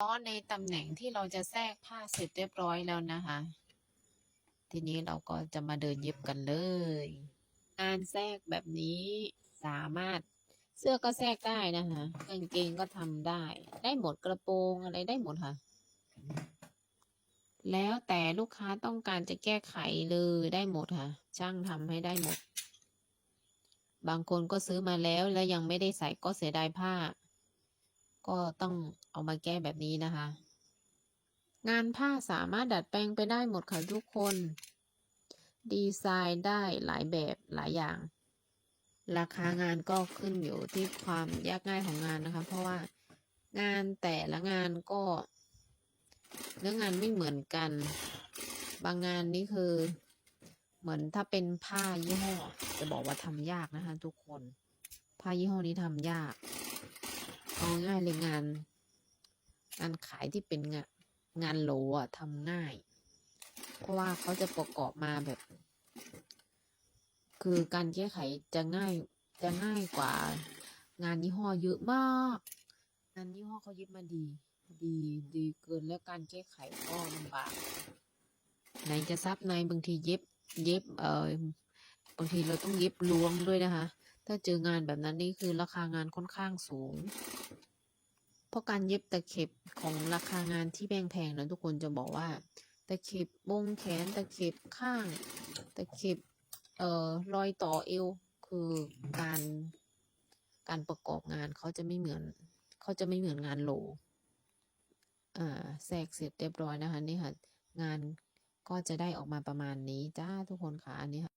ล้อในตำแหน่งที่เราจะแทรกผ้าเสร็จเรียบร้อยแล้วนะคะ ทีนี้เราก็จะมาเดินเย็บกันเลยงานแทรกแบบนี้สามารถเสื้อก็แทรกได้นะคะกางเกงก็ทำได้ ได้หมดกระโปรงอะไรได้หมดค่ะ แล้วแต่ลูกค้าต้องการจะแก้ไขเลยได้หมดค่ะ ช่างทำให้ได้หมด บางคนก็ซื้อมาแล้วแล้วยังไม่ได้ใส่ก็เสียดายผ้า ก็ต้องเอามาแก้แบบนี้นะคะ งานผ้าสามารถดัดแปลงไปได้หมดค่ะทุกคน ดีไซน์ได้หลายแบบหลายอย่าง ราคางานก็ขึ้นอยู่ที่ความยากง่ายของงานนะคะ เพราะว่างานแต่ละงานก็เนื้องานไม่เหมือนกัน บางงานนี่คือ เหมือนถ้าเป็นผ้ายี่ห้อ จะบอกว่าทำยากนะคะ ทุกคน ผ้ายี่ห้อนี้ทำยาก เอาง่ายเลยงาน งานขายที่เป็นงานงานโหลอะทำง่าย เพราะว่าเขาจะประกอบมาแบบ คือการแก้ไขจะง่ายจะง่ายกว่า งานยี่ห้อเยอะมาก งานยี่ห้อเขาย็บมาดี ดีดีเกินแล้วการแก้ไขก็ลำบากไหนจะซับในบางทีเย็บ เย็บเออบางทีเราต้องเย็บล้วงด้วยนะคะ ถ้าเจองานแบบนั้นนี่คือราคางานค่อนข้างสูง เพราะการเย็บตะเข็บของราคางานที่แพงๆนะทุกคนจะบอกว่า ตะเข็บวงแขนตะเข็บข้าง ตะเข็บเอ่อรอยต่อเอวคือการการประกอบงานเขาจะไม่เหมือนเขาจะไม่เหมือนงานโหลอ่าแทรกเสร็จเรียบร้อยนะคะนี่ค่ะงานก็จะได้ออกมาประมาณนี้จ้าทุกคนค่ะอันนี้ค่ะ